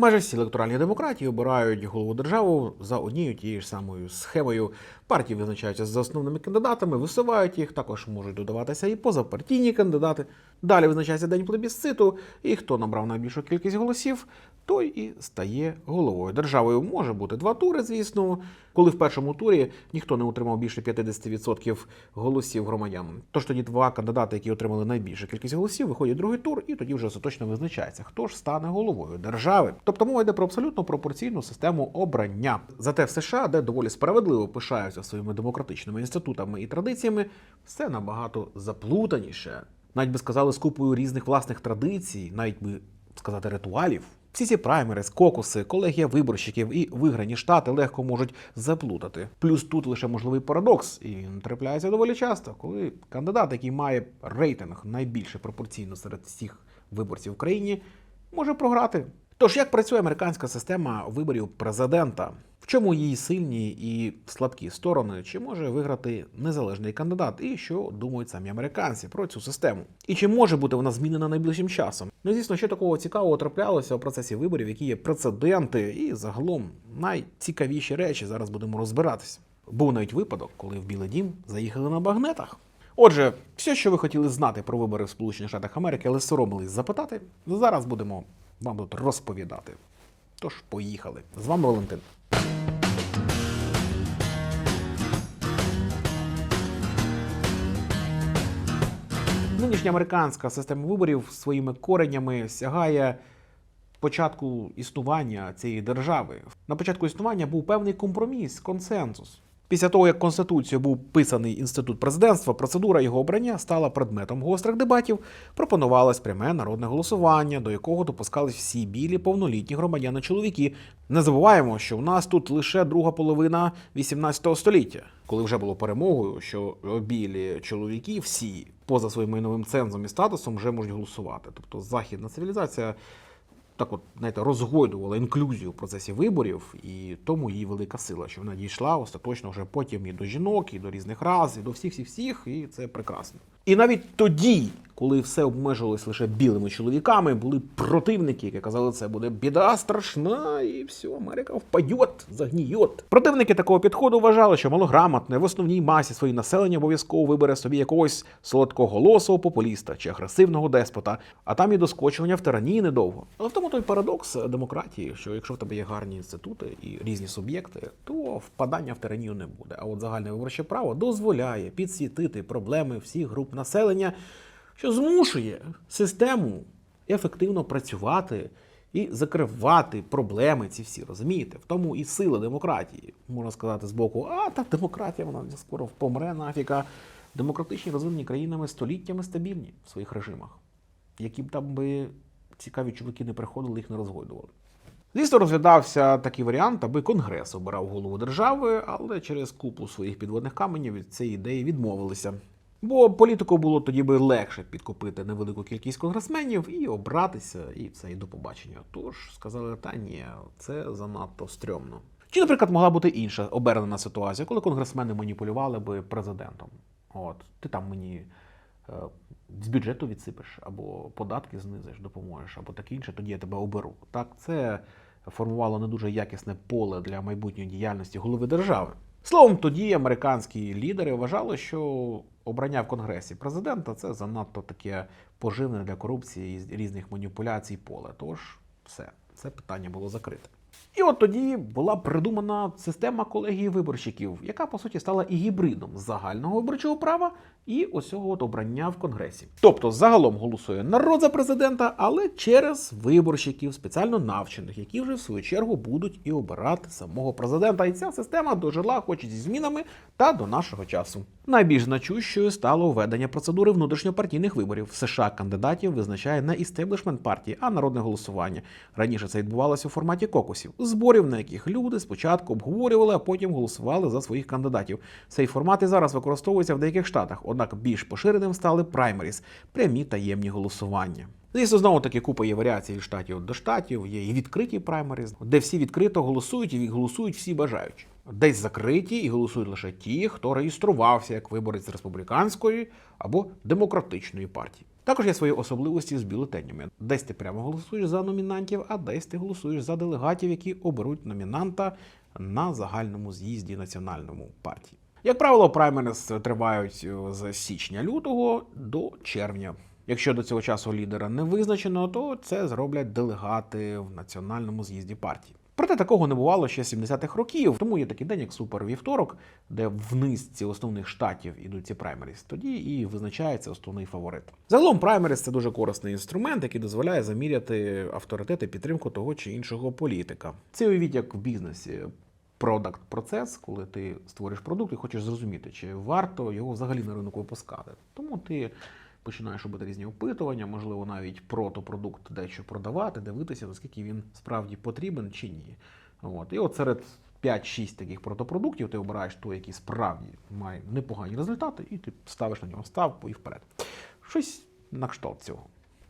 Майже всі електоральні демократії обирають голову держави за однією тією ж самою схемою. Партії визначаються за основними кандидатами, висувають їх, також можуть додаватися і позапартійні кандидати. Далі визначається день плебісциту, і хто набрав найбільшу кількість голосів, той і стає головою державою. Може бути два тури, звісно, коли в першому турі ніхто не отримав більше 50% голосів громадян. Тож тоді два кандидати, які отримали найбільшу кількість голосів, виходять в другий тур, і тоді вже остаточно визначається, хто ж стане головою держави. Тобто мова йде про абсолютно пропорційну систему обрання. Зате в США, де доволі справедливо пишаються своїми демократичними інститутами і традиціями, все набагато заплутаніше. Навіть би сказали з купою різних власних традицій, навіть би сказати ритуалів. Всі ці праймерис, кокуси, колегія виборщиків і виграні штати легко можуть заплутати. Плюс тут лише можливий парадокс, і він трапляється доволі часто, коли кандидат, який має рейтинг найбільше пропорційно серед всіх виборців в країні, може програти. Тож як працює американська система виборів президента? В чому її сильні і слабкі сторони? Чи може виграти незалежний кандидат? І що думають самі американці про цю систему? І чи може бути вона змінена найближчим часом? Ну, звісно, що такого цікавого траплялося у процесі виборів, які є прецеденти, і загалом найцікавіші речі зараз будемо розбиратися. Був навіть випадок, коли в Білий Дім заїхали на багнетах. Отже, все, що ви хотіли знати про вибори в Сполучених Штатах Америки, але соромились запитати, зараз будемо вам тут розповідати. Тож, поїхали. З вами Валентин. Нинішня американська система виборів своїми коренями сягає початку існування цієї держави. На початку існування був певний компроміс, консенсус. Після того, як Конституцією був писаний інститут президентства, процедура його обрання стала предметом гострих дебатів. Пропонувалось пряме народне голосування, до якого допускались всі білі повнолітні громадяни чоловіки. Не забуваємо, що в нас тут лише друга половина 18 століття, коли вже було перемогою, що білі чоловіки всі поза своїм майновим цензом і статусом вже можуть голосувати. Тобто західна цивілізація так от знаєте, розгойдувала інклюзію в процесі виборів, і тому її велика сила, що вона дійшла остаточно вже потім і до жінок, і до різних рас, і до всіх всіх всіх, і це прекрасно. І навіть тоді, коли все обмежувалось лише білими чоловіками, були противники, які казали, це буде біда страшна, і все, Америка впадет, загнієт. Противники такого підходу вважали, що малограмотне в основній масі своїх населення обов'язково вибере собі якогось солодкоголосого популіста чи агресивного деспота, а там і доскочування в тиранії недовго. Але в тому той парадокс демократії, що якщо в тебе є гарні інститути і різні суб'єкти, то впадання в тиранію не буде. А от загальне виборче право дозволяє підсвітити проблеми всіх груп населення, що змушує систему ефективно працювати і закривати проблеми ці всі, розумієте? В тому і сила демократії. Можна сказати з боку, а та демократія вона скоро помре нафіка. Демократичні розвинені країнами століттями стабільні в своїх режимах. Які б там би цікаві чуваки не приходили, їх не розгойдували. Звісно, розглядався такий варіант, аби Конгрес обирав голову держави, але через купу своїх підводних каменів від цієї ідеї відмовилися. Бо політику було тоді би легше підкупити невелику кількість конгресменів і обратися, і все, і до побачення. Тож сказали, та ні, це занадто стрьомно. Чи, наприклад, могла бути інша обернена ситуація, коли конгресмени маніпулювали би президентом? От, ти там мені е, з бюджету відсипеш, або податки знизиш, допоможеш, або таке інше, тоді я тебе оберу. Так, це формувало не дуже якісне поле для майбутньої діяльності голови держави. Словом, тоді американські лідери вважали, що обрання в Конгресі президента це занадто таке поживне для корупції і різних маніпуляцій поле. Тож все, це питання було закрите. І от тоді була придумана система колегії виборщиків, яка по суті стала і гібридом загального виборчого права і ось цього обрання в Конгресі. Тобто загалом голосує народ за президента, але через виборщиків, спеціально навчених, які вже в свою чергу будуть і обирати самого президента. І ця система дожила, хоч зі змінами, та до нашого часу. Найбільш значущою стало введення процедури внутрішньопартійних виборів. В США кандидатів визначає не істеблішмент партії, а народне голосування. Раніше це відбувалося у форматі кокусів, зборів, на яких люди спочатку обговорювали, а потім голосували за своїх кандидатів. Цей формат і зараз використовується в деяких штатах, однак більш поширеним стали праймеріс прямі таємні голосування. Звісно, знову таки купа є варіацій від штатів до штатів, є і відкриті праймеріс, де всі відкрито голосують і голосують всі бажаючі. Десь закриті і голосують лише ті, хто реєструвався як виборець республіканської або демократичної партії. Також є свої особливості з бюлетенями. Десь ти прямо голосуєш за номінантів, а десь ти голосуєш за делегатів, які оберуть номінанта на загальному з'їзді національному партії. Як правило, праймерис тривають е, з січня-лютого до червня. Якщо до цього часу лідера не визначено, то це зроблять делегати в національному з'їзді партії. Проте такого не бувало ще з 70-х років, тому є такий день, як супервівторок, де в низці основних штатів ідуть ці праймеріс. Тоді і визначається основний фаворит. Загалом праймеріс це дуже корисний інструмент, який дозволяє заміряти авторитет і підтримку того чи іншого політика. Це уявіть як в бізнесі. Продакт процес, коли ти створюєш продукт і хочеш зрозуміти, чи варто його взагалі на ринок випускати. Тому ти починаєш робити різні опитування, можливо, навіть протопродукт дещо продавати, дивитися, наскільки він справді потрібен чи ні. От. І от серед 5-6 таких протопродуктів ти обираєш той, який справді має непогані результати, і ти ставиш на нього ставку і вперед. Щось на кшталт цього.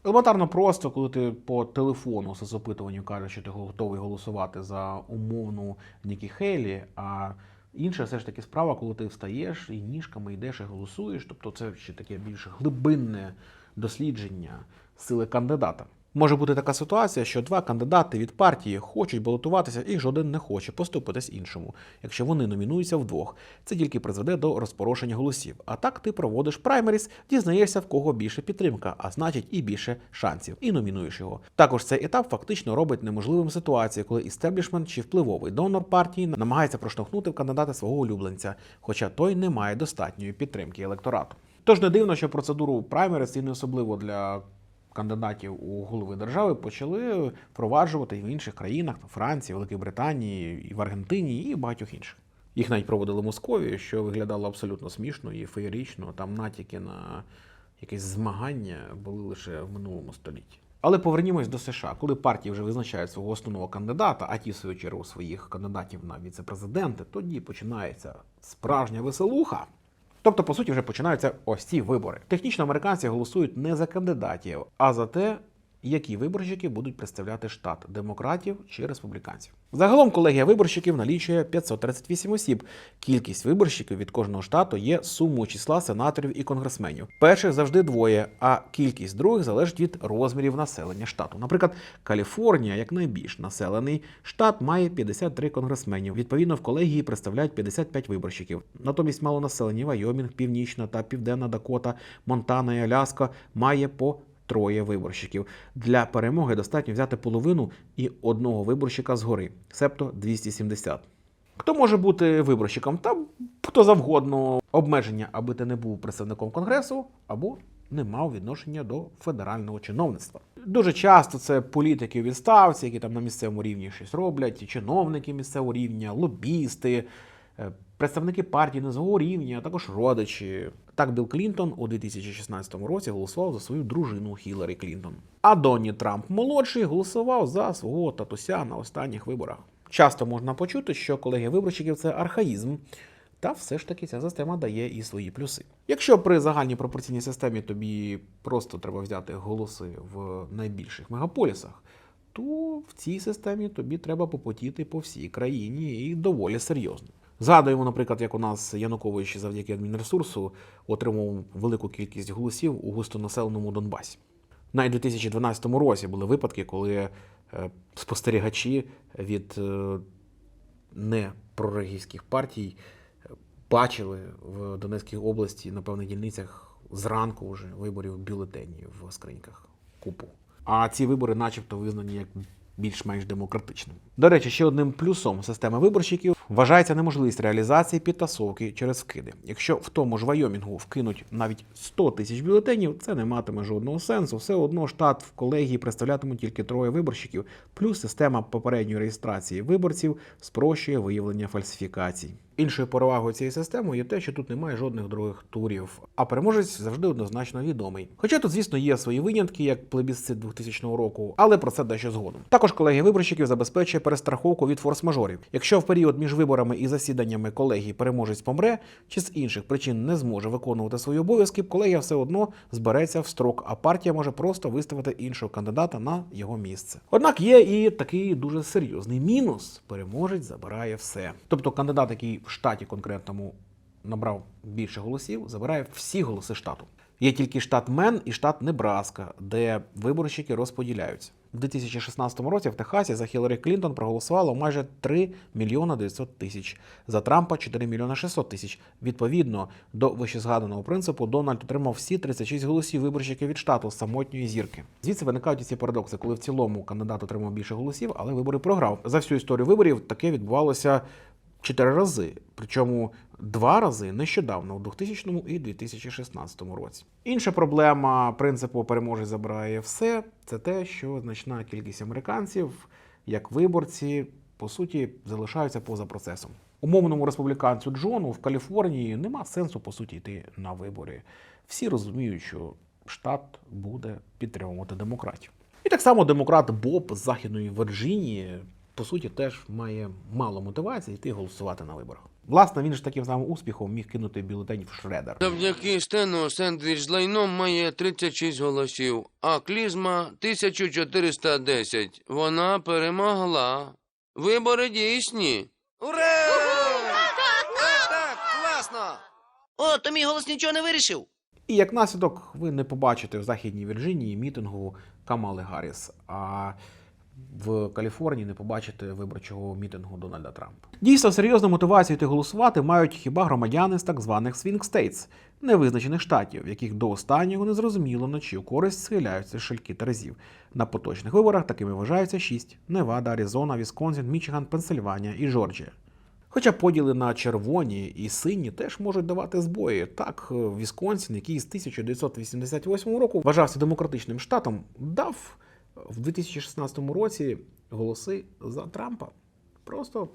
Елементарно просто, коли ти по телефону за запитуванням кажеш, що ти готовий голосувати за умовну Нікі Хейлі, а інша все ж таки справа, коли ти встаєш і ніжками йдеш і голосуєш. Тобто це ще таке більш глибинне дослідження сили кандидата. Може бути така ситуація, що два кандидати від партії хочуть балотуватися, і жоден не хоче поступитись іншому, якщо вони номінуються вдвох. Це тільки призведе до розпорошення голосів. А так ти проводиш праймеріс, дізнаєшся, в кого більше підтримка, а значить і більше шансів, і номінуєш його. Також цей етап фактично робить неможливим ситуацію, коли істеблішмент чи впливовий донор партії намагається проштовхнути в кандидата свого улюбленця, хоча той не має достатньої підтримки електорату. Тож не дивно, що процедуру праймеріс і не особливо для кандидатів у голови держави почали впроваджувати в інших країнах Франції, Великій Британії, і в Аргентині, і багатьох інших. Їх навіть проводили в Московії, що виглядало абсолютно смішно і феєрично. Там натяки на якесь змагання були лише в минулому столітті. Але повернімось до США, коли партії вже визначають свого основного кандидата, а ті в свою чергу своїх кандидатів на віце-президенти, тоді починається справжня веселуха. Тобто, по суті, вже починаються ось ці вибори. Технічно американці голосують не за кандидатів, а за те, які виборщики будуть представляти штат демократів чи республіканців. Загалом колегія виборщиків налічує 538 осіб. Кількість виборщиків від кожного штату є сумою числа сенаторів і конгресменів. Перших завжди двоє, а кількість других залежить від розмірів населення штату. Наприклад, Каліфорнія, як найбільш населений штат, має 53 конгресменів. Відповідно, в колегії представляють 55 виборщиків. Натомість малонаселені Вайомінг, Північна та Південна Дакота, Монтана і Аляска має по троє виборщиків. Для перемоги достатньо взяти половину і одного виборщика згори, себто 270. Хто може бути виборщиком? Та хто завгодно. Обмеження, аби ти не був представником конгресу або не мав відношення до федерального чиновництва. Дуже часто це політики у відставці, які там на місцевому рівні щось роблять, чиновники місцевого рівня, лобісти, представники партії низового рівня, а також родичі. Так Білл Клінтон у 2016 році голосував за свою дружину Хіларі Клінтон. А Донні Трамп молодший голосував за свого татуся на останніх виборах. Часто можна почути, що колегія виборщиків це архаїзм. Та все ж таки ця система дає і свої плюси. Якщо при загальній пропорційній системі тобі просто треба взяти голоси в найбільших мегаполісах, то в цій системі тобі треба попотіти по всій країні і доволі серйозно. Згадуємо, наприклад, як у нас Янукович завдяки адмінресурсу отримав велику кількість голосів у густонаселеному Донбасі. У 2012 році були випадки, коли е, спостерігачі від е, непрорегійських партій е, бачили в Донецькій області на певних дільницях зранку вже виборів бюлетені в скриньках купу. А ці вибори, начебто, визнані як більш-менш демократичним. До речі, ще одним плюсом системи виборщиків вважається неможливість реалізації підтасовки через вкиди. Якщо в тому ж Вайомінгу вкинуть навіть 100 тисяч бюлетенів, це не матиме жодного сенсу. Все одно штат в колегії представлятимуть тільки троє виборщиків, плюс система попередньої реєстрації виборців спрощує виявлення фальсифікацій. Іншою перевагою цієї системи є те, що тут немає жодних других турів, а переможець завжди однозначно відомий. Хоча тут, звісно, є свої винятки, як плебісцит 2000 року, але про це дещо згодом. Також колегія виборщиків забезпечує перестраховку від форс-мажорів. Якщо в період між виборами і засіданнями колегії переможець помре чи з інших причин не зможе виконувати свої обов'язки, колегія все одно збереться в строк, а партія може просто виставити іншого кандидата на його місце. Однак є і такий дуже серйозний мінус: переможець забирає все. Тобто кандидат, який в штаті конкретному набрав більше голосів, забирає всі голоси штату. Є тільки штат Мен і штат Небраска, де виборщики розподіляються. У 2016 році в Техасі за Хіларі Клінтон проголосувало майже 3 мільйона 900 тисяч, за Трампа 4 мільйона 600 тисяч. Відповідно до вищезгаданого принципу, Дональд отримав всі 36 голосів виборщиків від штату самотньої зірки. Звідси виникають ці парадокси, коли в цілому кандидат отримав більше голосів, але вибори програв. За всю історію виборів таке відбувалося чотири рази, причому два рази нещодавно у 2000 і 2016 році. Інша проблема принципу переможець забирає все це те, що значна кількість американців, як виборці, по суті, залишаються поза процесом. Умовному республіканцю Джону в Каліфорнії нема сенсу по суті йти на вибори. Всі розуміють, що штат буде підтримувати демократів. І так само демократ Боб з Західної Вірджинії, по суті, теж має мало мотивації йти голосувати на виборах. Власне, він ж таким самим успіхом міг кинути бюлетень в шредер. Завдяки Стену сендвіч з лайном має 36 голосів, а клізма 1410. Вона перемогла. Вибори дійсні. Ура! Так, так, класно! О, то мій голос нічого не вирішив. І як наслідок, ви не побачите в Західній Вірджинії мітингу Камали Гарріс, а в Каліфорнії не побачите виборчого мітингу Дональда Трампа. Дійсно, серйозну мотивацію йти голосувати мають хіба громадяни з так званих Swing States, невизначених штатів, яких до останнього не зрозуміло на чию користь схиляються шальки терезів. На поточних виборах такими вважаються шість: Невада, Аризона, Вісконсін, Мічиган, Пенсильванія і Джорджія. Хоча поділи на червоні і сині теж можуть давати збої. Так, Вісконсін, який з 1988 року вважався демократичним штатом, дав в 2016 році голоси за Трампа. Просто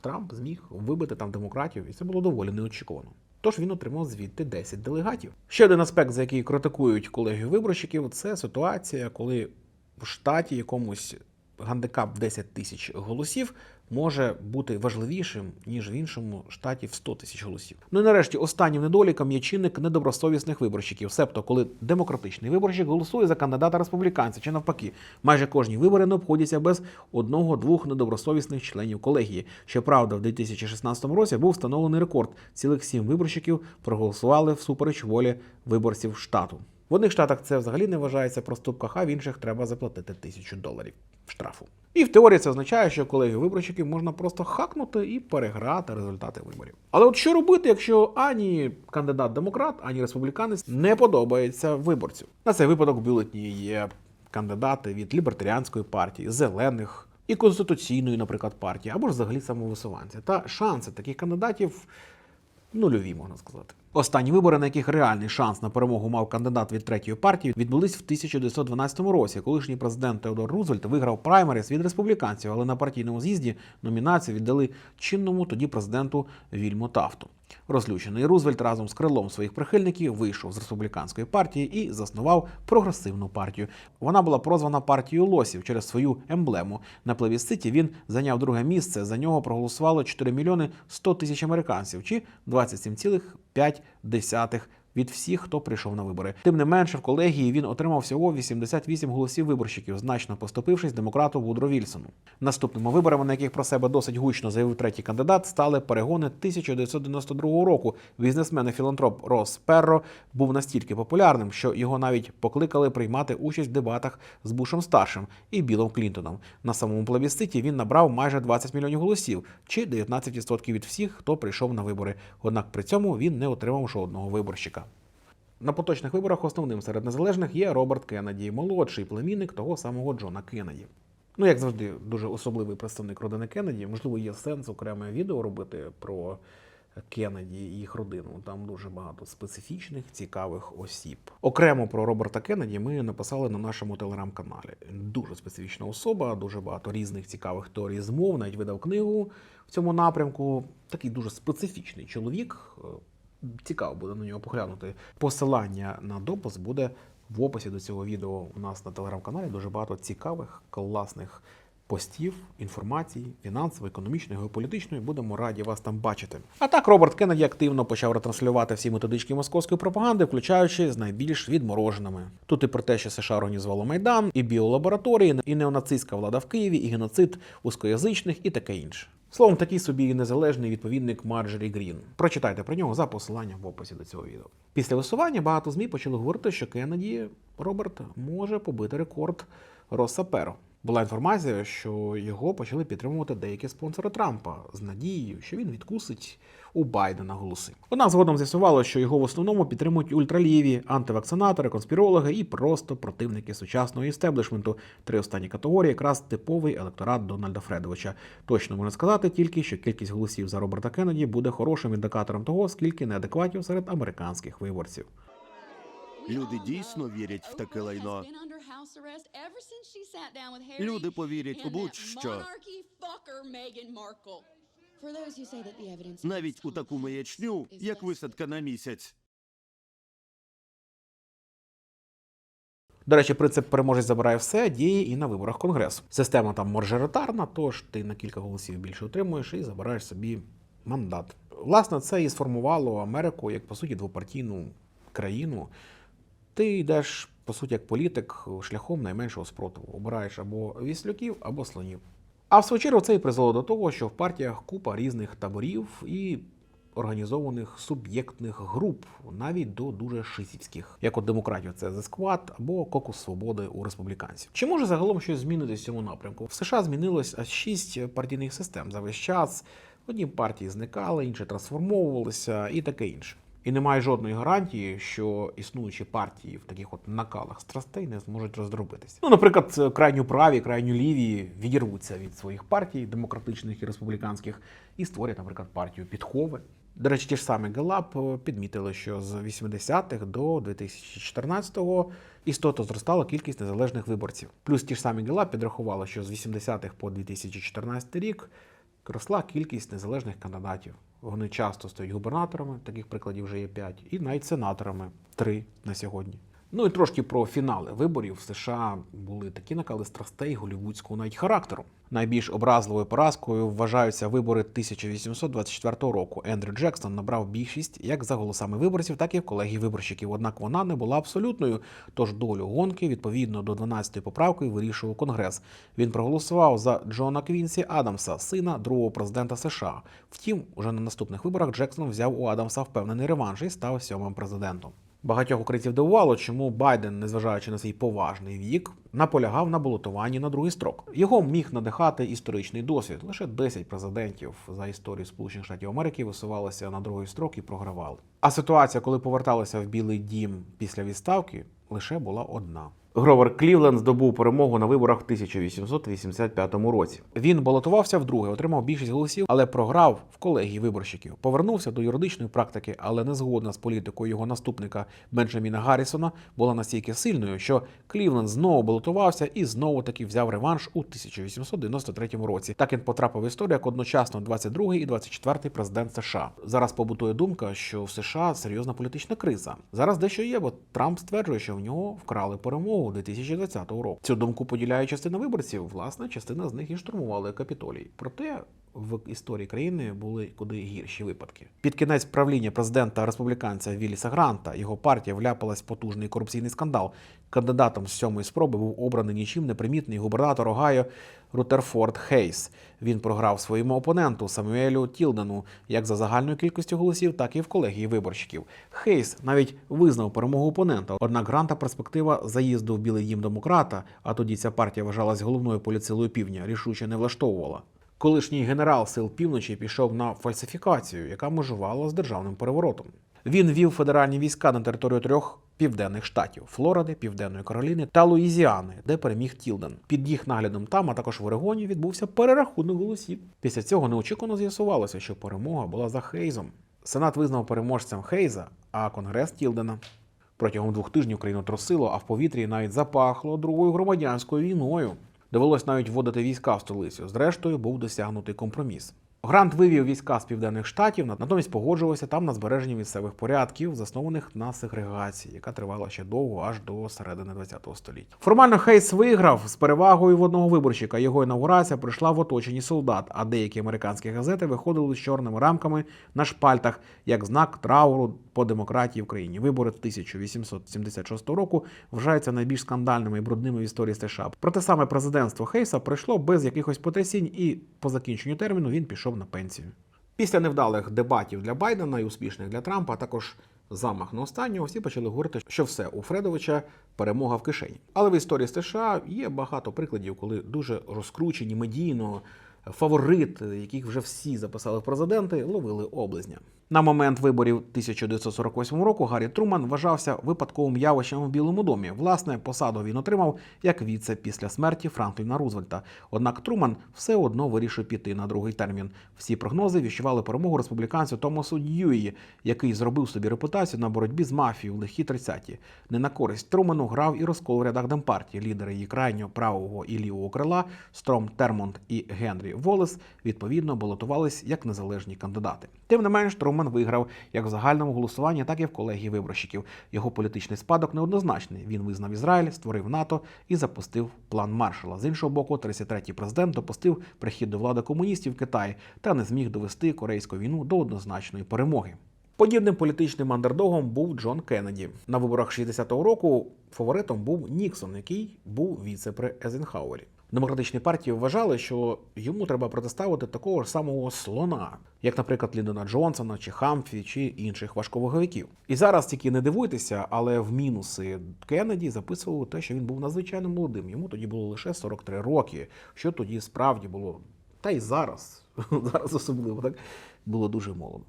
Трамп зміг вибити там демократів, і це було доволі неочікувано. Тож він отримав звідти 10 делегатів. Ще один аспект, за який критикують колеги виборщиків, це ситуація, коли в штаті якомусь гандикап в 10 тисяч голосів може бути важливішим, ніж в іншому штаті в 100 тисяч голосів. Ну і нарешті останнім недоліком є чинник недобросовісних виборщиків. Себто, коли демократичний виборщик голосує за кандидата республіканця чи навпаки, майже кожні вибори не обходяться без одного-двох недобросовісних членів колегії. Щоправда, в 2016 році був встановлений рекорд. Цілих сім виборщиків проголосували всупереч волі виборців штату. В одних штатах це взагалі не вважається проступком, а в інших треба заплатити тисячу доларів штрафу. І в теорії це означає, що колеги виборщиків можна просто хакнути і переграти результати виборів. Але от що робити, якщо ані кандидат демократ, ані республіканець не подобається виборцю? На цей випадок в бюлетні є кандидати від лібертаріанської партії, зелених і конституційної, наприклад, партії, або ж взагалі самовисуванці. Та шанси таких кандидатів нульові, можна сказати. Останні вибори, на яких реальний шанс на перемогу мав кандидат від третьої партії, відбулись в 1912 році. Колишній президент Теодор Рузвельт виграв праймерис від республіканців, але на партійному з'їзді номінацію віддали чинному тоді президенту Вільму Тафту. Розлючений Рузвельт разом з крилом своїх прихильників вийшов з республіканської партії і заснував прогресивну партію. Вона була прозвана партією лосів через свою емблему. На плебісциті він зайняв друге місце. За нього проголосувало 4 мільйони 100 тисяч американців, чи 27,5% 0,5 від всіх, хто прийшов на вибори. Тим не менше, в колегії він отримав всього 88 голосів виборщиків, значно поступившись демократу Вудро Вільсону. Наступними виборами, на яких про себе досить гучно заявив третій кандидат, стали перегони 1992 року. Бізнесмен і філантроп Рос Перро був настільки популярним, що його навіть покликали приймати участь в дебатах з Бушем старшим і Білом Клінтоном. На самому плебісциті він набрав майже 20 мільйонів голосів, чи 19% від всіх, хто прийшов на вибори. Однак при цьому він не отримав жодного виборщика. На поточних виборах основним серед незалежних є Роберт Кеннеді, молодший племінник того самого Джона Кеннеді. Ну, як завжди, дуже особливий представник родини Кеннеді. Можливо, є сенс окреме відео робити про Кеннеді і їх родину. Там дуже багато специфічних, цікавих осіб. Окремо про Роберта Кеннеді ми написали на нашому телеграм-каналі. Дуже специфічна особа, дуже багато різних цікавих теорій змов. Навіть видав книгу в цьому напрямку. Такий дуже специфічний чоловік. Цікаво буде на нього поглянути. Посилання на допис буде в описі до цього відео. У нас на телеграм-каналі дуже багато цікавих, класних постів, інформації, фінансової, економічної, геополітичної. Будемо раді вас там бачити. А так Роберт Кеннеді активно почав ретранслювати всі методички московської пропаганди, включаючи з найбільш відмороженими. Тут і про те, що США організувало майдан, і біолабораторії, і неонацистська влада в Києві, і геноцид узкоязичних, і таке інше. Словом, такий собі незалежний відповідник Марджорі Грін. Прочитайте про нього за посиланням в описі до цього відео. Після висування багато ЗМІ почали говорити, що Кеннеді Роберт може побити рекорд Росса Перо. Була інформація, що його почали підтримувати деякі спонсори Трампа з надією, що він відкусить у Байдена голоси. Однак згодом з'ясувало, що його в основному підтримують ультраліві, антивакцинатори, конспірологи і просто противники сучасного істеблішменту. Три останні категорії якраз типовий електорат Дональда Фредовича. Точно можна сказати тільки, що кількість голосів за Роберта Кеннеді буде хорошим індикатором того, скільки неадекватів серед американських виборців. Люди дійсно вірять в таке лайно. Люди повірять у будь-що. Навіть у таку маячню, як висадка на місяць. До речі, принцип переможець забирає все діє і на виборах конгресу. Система там мажоритарна, тож ти на кілька голосів більше отримуєш і забираєш собі мандат. Власне, це і сформувало Америку як по суті двопартійну країну. Ти йдеш по суті як політик шляхом найменшого спротиву. Обираєш або віслюків, або слонів. А в свою чергу це і призвело до того, що в партіях купа різних таборів і організованих суб'єктних груп, навіть до дуже шизівських, як от демократів, це Squad або Кокус Свободи у республіканців. Чи може загалом щось змінитися в цьому напрямку? В США змінилось аж шість партійних систем за весь час. Одні партії зникали, інші трансформовувалися і таке інше. І немає жодної гарантії, що існуючі партії в таких от накалах страстей не зможуть роздробитися. Ну, наприклад, крайню праві, крайню ліві відірвуться від своїх партій, демократичних і республіканських, і створять, наприклад, партію Підхови. До речі, ті ж самі Галап е, підмітили, що з 80-х до 2014-го істотно зростала кількість незалежних виборців. Плюс ті ж самі Галап підрахували, що з 80-х по 2014 рік росла кількість незалежних кандидатів. Вони часто стають губернаторами, таких прикладів вже є 5, і навіть сенаторами 3 на сьогодні. Ну і трошки про фінали виборів в США були такі накали страстей голівудського навіть характеру. Найбільш образливою поразкою вважаються вибори 1824 року. Ендрю Джексон набрав більшість як за голосами виборців, так і в колегії виборщиків. Однак вона не була абсолютною. Тож долю гонки відповідно до 12-ї поправки вирішував Конгрес. Він проголосував за Джона Квінсі Адамса, сина другого президента США. Втім, уже на наступних виборах Джексон взяв у Адамса впевнений реванш і став сьомим президентом. Багатьох українців дивувало, чому Байден, незважаючи на свій поважний вік, наполягав на балотуванні на другий строк. Його міг надихати історичний досвід. Лише 10 президентів за історію Сполучених Штатів Америки висувалися на другий строк і програвали. А ситуація, коли поверталися в Білий Дім після відставки, лише була одна. Гровер Клівленд здобув перемогу на виборах в 1885 році. Він балотувався вдруге, отримав більшість голосів, але програв в колегії виборщиків. Повернувся до юридичної практики, але не згодна з політикою його наступника Бенджаміна Гаррісона була настільки сильною, що Клівленд знову балотувався і знову таки взяв реванш у 1893 році. Так він потрапив в історію як одночасно 22-й і 24-й президент США. Зараз побутує думка, що в США серйозна політична криза. Зараз дещо є, бо Трамп стверджує, що в нього вкрали перемогу 2020 року. Цю думку поділяє частина виборців. Власне, частина з них і штурмували капітолій. Проте в історії країни були куди гірші випадки. Під кінець правління президента республіканця Вілліса Гранта його партія вляпалась в потужний корупційний скандал. Кандидатом з сьомої спроби був обраний нічим непримітний губернатор Огайо Рутерфорд Хейс. Він програв своєму опоненту Самуелю Тілдену як за загальною кількістю голосів, так і в колегії виборщиків. Хейс навіть визнав перемогу опонента. Однак Гранта перспектива заїзду в Білий Дім демократа, а тоді ця партія вважалась головною поліцилою півдня, рішуче не влаштовувала. Колишній генерал сил півночі пішов на фальсифікацію, яка межувала з державним переворотом. Він вів федеральні війська на територію трьох південних штатів Флориди, Південної Кароліни та Луїзіани, де переміг Тілден. Під їх наглядом там, а також в Орегоні, відбувся перерахунок голосів. Після цього неочікувано з'ясувалося, що перемога була за Хейзом. Сенат визнав переможцем Хейза, а Конгрес Тілдена. Протягом двох тижнів країну трусило, а в повітрі навіть запахло другою громадянською війною. Довелось навіть вводити війська в столицю. Зрештою, був досягнутий компроміс. Грант вивів війська з південних штатів, натомість погоджувався там на збереження місцевих порядків, заснованих на сегрегації, яка тривала ще довго, аж до середини ХХ століття. Формально Хейс виграв з перевагою в одного виборщика. Його інаугурація пройшла в оточенні солдат, а деякі американські газети виходили з чорними рамками на шпальтах як знак трауру по демократії в країні. Вибори 1876 року вважаються найбільш скандальними і брудними в історії США. Проте саме президентство Хейса пройшло без якихось потрясінь, і по закінченню терміну він пішов на пенсію. Після невдалих дебатів для Байдена і успішних для Трампа, а також замах на останнього, всі почали говорити, що все у Фредовича перемога в кишені. Але в історії США є багато прикладів, коли дуже розкручені медійно фаворити, яких вже всі записали в президенти, ловили облизня. На момент виборів 1948 року Гаррі Труман вважався випадковим явищем в Білому домі. Власне, посаду він отримав як віце після смерті Франкліна Рузвельта. Однак Труман все одно вирішив піти на другий термін. Всі прогнози віщували перемогу республіканцю Томасу Дьюї, який зробив собі репутацію на боротьбі з мафією в лихі 30-ті. Не на користь Труману грав і розкол в рядах Демпартії. Лідери її крайнього правого і лівого крила Стром Термонт і Генрі Волес відповідно балотувались як незалежні кандидати. Тим не менш, Труман виграв як в загальному голосуванні, так і в колегії виборщиків. Його політичний спадок неоднозначний. Він визнав Ізраїль, створив НАТО і запустив план Маршала. З іншого боку, 33-й президент допустив прихід до влади комуністів Китаї та не зміг довести корейську війну до однозначної перемоги. Подібним політичним андердогом був Джон Кеннеді. На виборах 60-го року фаворитом був Ніксон, який був віце при Езенхауері. Демократичні партії вважали, що йому треба протиставити такого ж самого слона, як, наприклад, Ліндона Джонсона чи Хамфі чи інших важковаговиків. І зараз тільки не дивуйтеся, але в мінуси Кеннеді записували те, що він був надзвичайно молодим. Йому тоді було лише 43 роки, що тоді справді було, та й зараз, зараз особливо так було дуже молодо.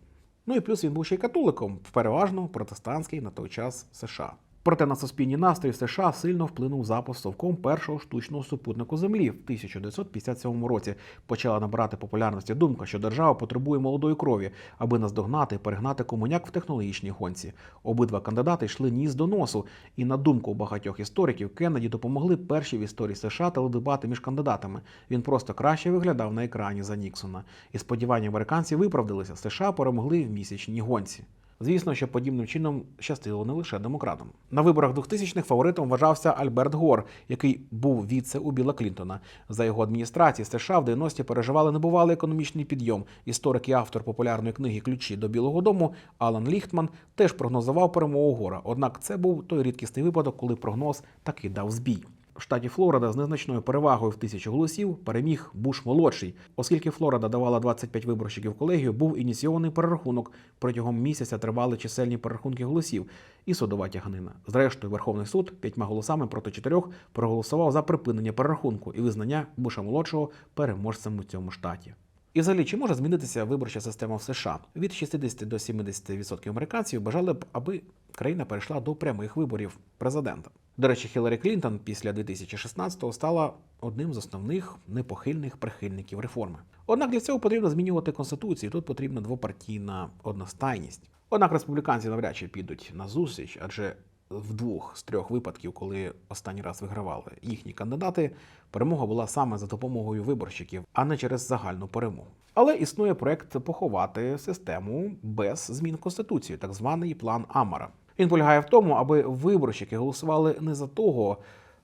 Ну і плюс він був ще й католиком, переважно протестантський на той час США. Проте на суспільні настрої в США сильно вплинув запуск совком першого штучного супутнику Землі в 1957 році. Почала набирати популярності думка, що держава потребує молодої крові, аби наздогнати і перегнати комуняк в технологічній гонці. Обидва кандидати йшли ніс до носу, і на думку багатьох істориків Кеннеді допомогли перші в історії США теледебати між кандидатами. Він просто краще виглядав на екрані за Ніксона. І сподівання американців виправдалися. США перемогли в місячній гонці. Звісно, що подібним чином щастило не лише демократам. На виборах 2000-х фаворитом вважався Альберт Гор, який був віце у Біла Клінтона. За його адміністрації США в 90-ті переживали небувалий економічний підйом. Історик і автор популярної книги Ключі до Білого Дому Алан Ліхтман теж прогнозував перемогу Гора. Однак це був той рідкісний випадок, коли прогноз таки дав збій. В штаті Флорида з незначною перевагою в тисячу голосів переміг Буш молодший, оскільки Флорида давала 25 виборщиків колегію, був ініційований перерахунок. Протягом місяця тривали чисельні перерахунки голосів і судова тяганина. Зрештою, Верховний суд п'ятьма голосами проти чотирьох проголосував за припинення перерахунку і визнання Буша молодшого переможцем у цьому штаті. І взагалі, чи може змінитися виборча система в США? Від 60 до 70% американців бажали б, аби країна перейшла до прямих виборів президента. До речі, Хіларі Клінтон після 2016-го стала одним з основних непохильних прихильників реформи. Однак для цього потрібно змінювати конституцію. Тут потрібна двопартійна одностайність. Однак республіканці навряд чи підуть на зустріч, адже в двох з трьох випадків, коли останній раз вигравали їхні кандидати, перемога була саме за допомогою виборщиків, а не через загальну перемогу. Але існує проект поховати систему без змін в конституції, так званий план Амара. Він полягає в тому, аби виборщики голосували не за того,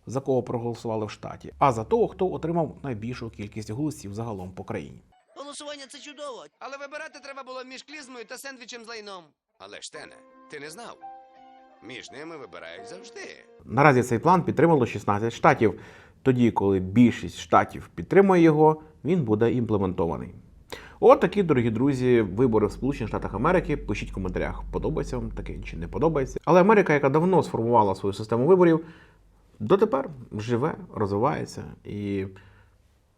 за кого проголосували в штаті, а за того, хто отримав найбільшу кількість голосів загалом по країні. Голосування це чудово. Але вибирати треба було між клізмою та сендвічем з лайном. Але ж Тене, ти не знав. Між ними вибирають завжди. Наразі цей план підтримало 16 штатів. Тоді, коли більшість штатів підтримує його, він буде імплементований. От такі, дорогі друзі, вибори в Сполучених Штатах Америки. Пишіть в коментарях, подобається вам таке чи не подобається. Але Америка, яка давно сформувала свою систему виборів, дотепер живе, розвивається і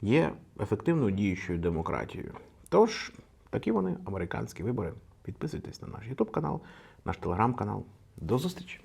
є ефективною діючою демократією. Тож, такі вони американські вибори. Підписуйтесь на наш YouTube канал, наш телеграм канал. До зустрічі!